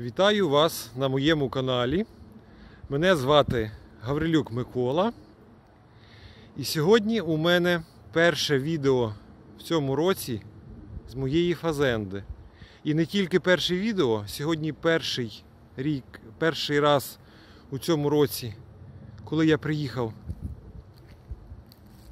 Вітаю вас на моєму каналі. Мене звати Гаврилюк Микола. І сьогодні у мене перше відео в цьому році з моєї фазенди. І не тільки перше відео, сьогодні перший рік, перший раз у цьому році, коли я приїхав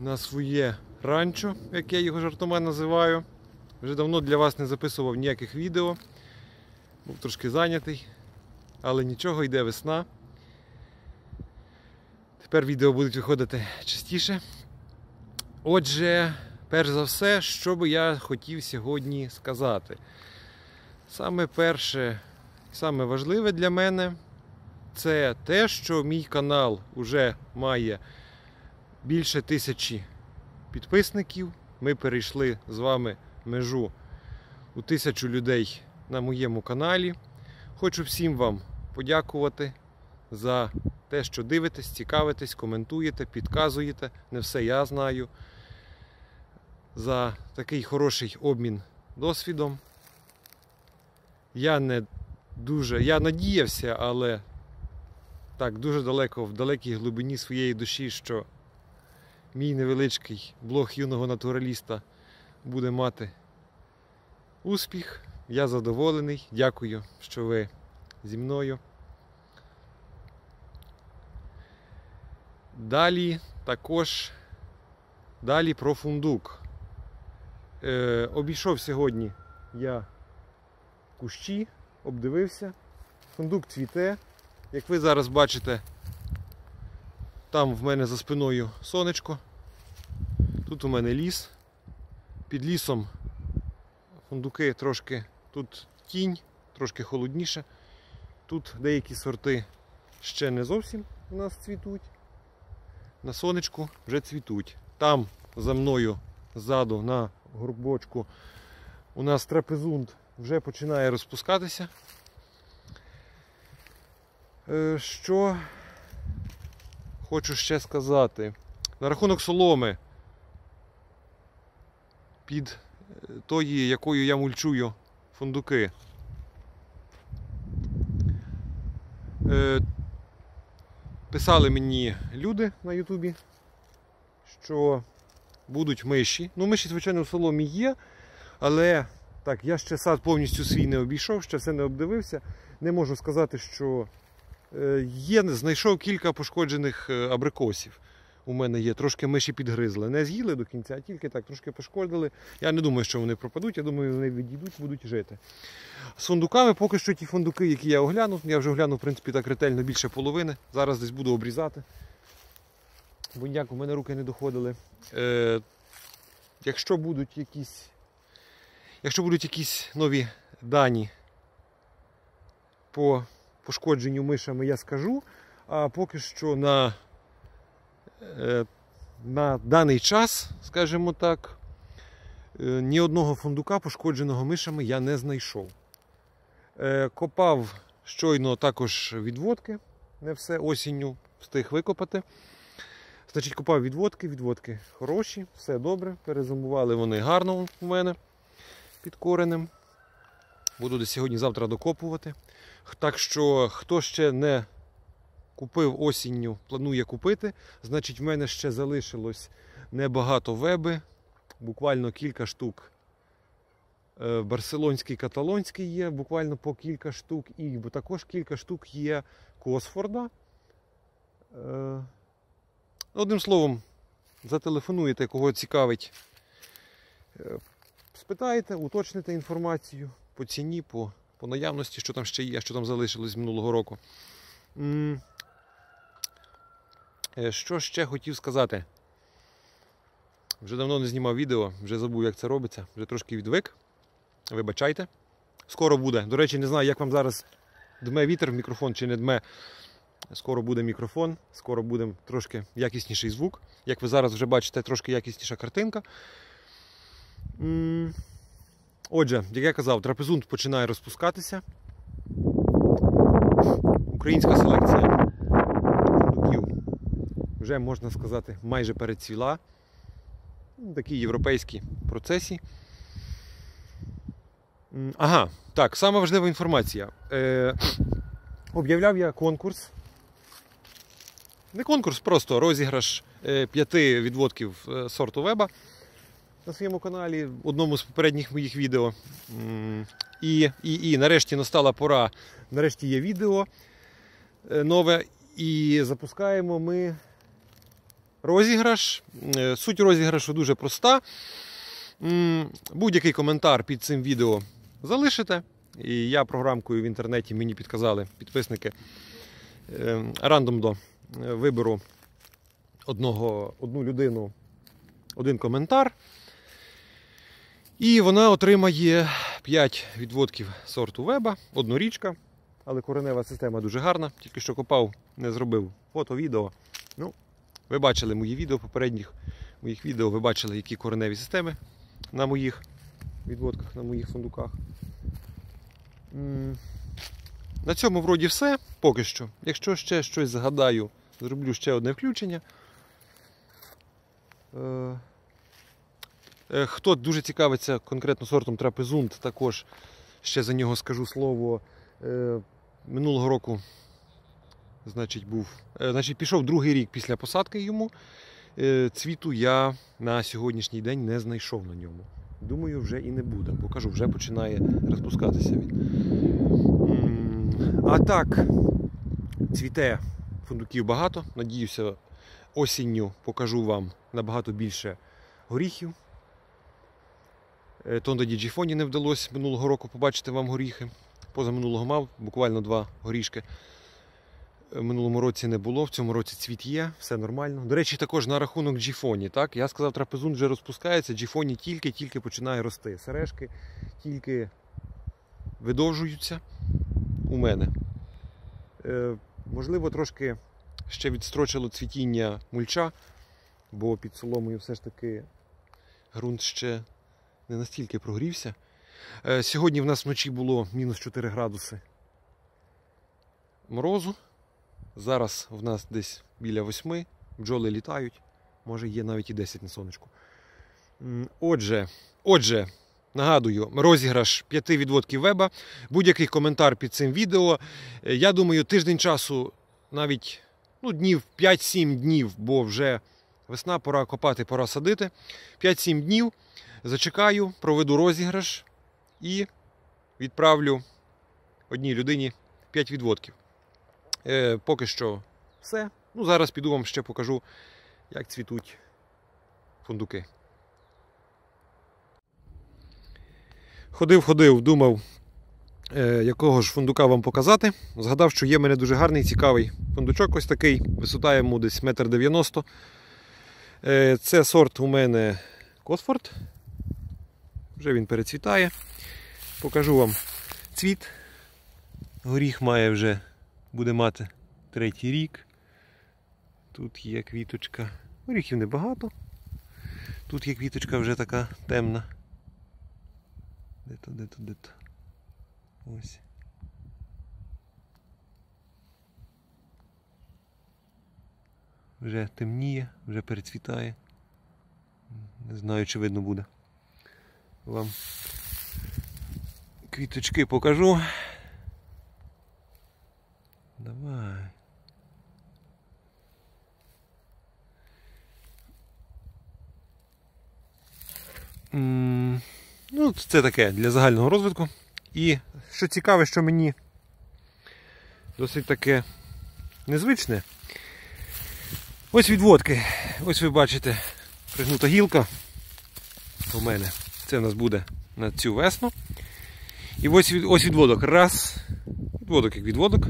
на своє ранчо, як я його жартома називаю. Вже давно для вас не записував ніяких відео. Був трошки зайнятий, але нічого, йде весна. Тепер відео будуть виходити частіше. Отже, перш за все, що би я хотів сьогодні сказати. Саме перше, саме важливе для мене це те, що мій канал вже має більше тисячі підписників. Ми перейшли з вами межу у тисячу людей на моєму каналі. Хочу всім вам подякувати за те, що дивитесь, цікавитесь, коментуєте, підказуєте. Не все я знаю. За такий хороший обмін досвідом. Я не дуже, я надіявся, але так дуже далеко, в далекій глибині своєї душі, що мій невеличкий блог юного натураліста буде мати успіх. Я задоволений. Дякую, що ви зі мною. Далі також далі про фундук. Е, обійшов сьогодні я кущі, обдивився. Фундук цвіте. Як ви зараз бачите, там в мене за спиною сонечко. Тут у мене ліс. Під лісом фундуки трошки тут тінь, трошки холодніше. Тут деякі сорти ще не зовсім у нас цвітуть. На сонечку вже цвітуть. Там за мною ззаду на горбочку у нас трапезунд вже починає розпускатися. Е, Що хочу ще сказати? На рахунок соломи під тої, якою я мульчую фундуки. Е, Писали мені люди на Ютубі, що будуть миші. Ну, миші, звичайно, в соломі є, але так, я ще сад повністю свій не обійшов, ще все не обдивився. Не можу сказати, що е, є, знайшов кілька пошкоджених е, абрикосів у мене є. Трошки миші підгризли. Не з'їли до кінця, а тільки так трошки пошкодили. Я не думаю, що вони пропадуть, я думаю, вони відійдуть, будуть жити. З фундуками поки що ті фундуки, які я оглянув, я вже оглянув в принципі, так ретельно більше половини. Зараз десь буду обрізати. Бо ніяк у мене руки не доходили. Е, Якщо будуть якісь якщо будуть якісь нові дані по пошкодженню мишами, я скажу. А поки що на на даний час, скажімо так, е, ні одного фундука, пошкодженого мишами, я не знайшов. Е, копав щойно також відводки, не все осінню встиг викопати. Значить, копав відводки, відводки хороші, все добре. Перезимували вони гарно у мене під коренем. Буду сьогодні-завтра докопувати. Так що, хто ще не Купив осінню, планує купити. Значить, в мене ще залишилось небагато веби, буквально кілька штук. Е, барселонський каталонський є, буквально по кілька штук, і також кілька штук є Косфорда. Е, одним словом, зателефонуєте, кого цікавить. Е, спитаєте, уточните інформацію по ціні, по, по наявності, що там ще є, що там залишилось минулого року. Е, що ще хотів сказати? Вже давно не знімав відео, вже забув, як це робиться, вже трошки відвик. Вибачайте. Скоро буде. До речі, не знаю, як вам зараз дме вітер в мікрофон чи не дме. Скоро буде мікрофон, скоро буде трошки якісніший звук. Як ви зараз вже бачите, трошки якісніша картинка. Отже, як я казав, трапезунт починає розпускатися. Українська селекція вже, можна сказати, майже перецвіла. Ну, такі європейські процесі. Ага, так, сама важлива інформація. Е, об'являв я конкурс. Не конкурс, просто розіграш е, п'яти відводків е, сорту веба на своєму каналі, одному з попередніх моїх відео. І, і, і нарешті настала пора. Нарешті є відео е, нове. І запускаємо ми розіграш. Е, Суть розіграшу дуже проста. Будь-який коментар під цим відео залишите. І я програмкою в інтернеті мені підказали підписники е, рандомно е, виберу одного, одну людину, один коментар. І вона отримає 5 відводків сорту веба, однорічка. Але коренева система дуже гарна. Тільки що копав, не зробив фото, відео. Ну, ви бачили мої відео попередніх моїх відео, ви бачили, які кореневі системи на моїх відводках, на моїх фундуках. На цьому вроді все поки що. Якщо ще щось згадаю, зроблю ще одне включення. Е, е, Хто дуже цікавиться конкретно сортом трапезунд, також ще за нього скажу слово. Е, Минулого року значить, був, е, значить, пішов другий рік після посадки йому. Е, Цвіту я на сьогоднішній день не знайшов на ньому. Думаю, вже і не буде, бо кажу, вже починає розпускатися він. А так, цвіте фундуків багато. Надіюся, осінню покажу вам набагато більше горіхів. Е, Тонда Діджіфоні не вдалося минулого року побачити вам горіхи. Поза минулого мав буквально два горішки. Е, Минулому році не було, в цьому році цвіт є, все нормально. До речі, також на рахунок джіфоні. Так? Я сказав, трапезун вже розпускається, джіфоні тільки-тільки починає рости. Сережки тільки видовжуються у мене. Е, можливо, трошки ще відстрочило цвітіння мульча, бо під соломою все ж таки ґрунт ще не настільки прогрівся. Е, сьогодні в нас вночі було мінус 4 градуси морозу. Зараз в нас десь біля 8, бджоли літають, може є навіть і 10 на сонечку. Отже, отже, нагадую, розіграш 5 відводків веба. Будь-який коментар під цим відео. Е, Я думаю, тиждень часу, навіть ну, днів 5-7 днів, бо вже весна, пора копати, пора садити. 5-7 днів. Зачекаю, проведу розіграш і відправлю одній людині 5 відводків. Е, поки що все. Ну, зараз піду вам ще покажу, як цвітуть фундуки. Ходив, ходив, думав, е, якого ж фундука вам показати. Згадав, що є в мене дуже гарний, цікавий фундучок ось такий. Висота йому десь 1,90 м. Е, це сорт у мене Косфорд. Вже він перецвітає. Покажу вам цвіт. Горіх має вже буде мати третій рік. Тут є квіточка. Горіхів небагато. Тут є квіточка вже така темна. Де то, де то, де то. Ось. Вже темніє, вже перецвітає. Не знаю, чи видно буде. Вам квіточки покажу. Давай. Ну, це таке для загального розвитку. І що цікаве, що мені досить таке незвичне. Ось відводки. Ось ви бачите пригнута гілка у мене. Це у нас буде на цю весну. І ось, ось відводок. Раз. Відводок як відводок.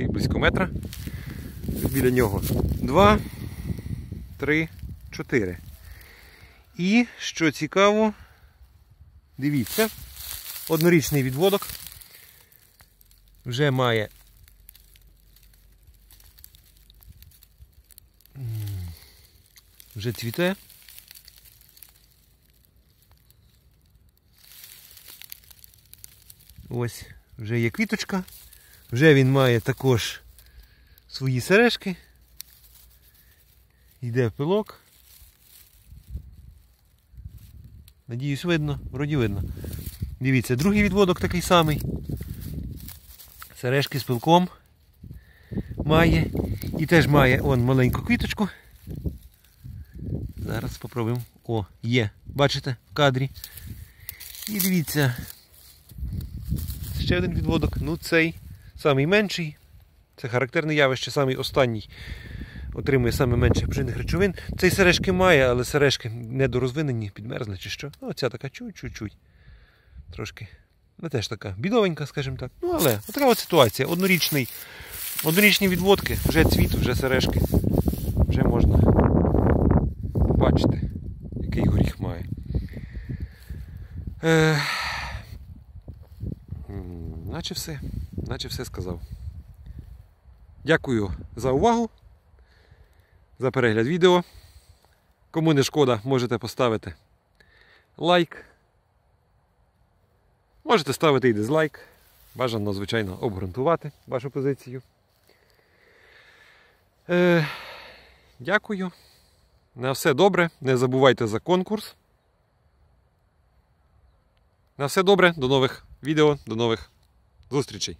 Такий близько метра. Біля нього. Два, три, чотири. І, що цікаво, дивіться, однорічний відводок вже має. Вже цвіте. Ось, вже є квіточка. Вже він має також свої сережки. Йде в пилок. Надіюсь, видно, вроді видно. Дивіться, другий відводок такий самий. Сережки з пилком має. І теж має он маленьку квіточку. Зараз спробуємо. О, є. Бачите в кадрі. І дивіться. Ще один відводок. Ну цей самий менший. Це характерне явище, самий останній отримує саме менше поживних речовин. Цей сережки має, але сережки недорозвинені, підмерзли чи що. Ну, ця така чуть-чуть. Трошки. Не теж така бідовенька, скажімо так. Ну, але така от ситуація. Однорічний, однорічні відводки, вже цвіт, вже сережки. Вже можна побачити, який горіх має. Е... Наче все. Наче все сказав. Дякую за увагу, за перегляд відео. Кому не шкода, можете поставити лайк. Можете ставити і дизлайк. Бажано, звичайно, обґрунтувати вашу позицію. Е, дякую. На все добре. Не забувайте за конкурс. На все добре. До нових відео, до нових зустрічей.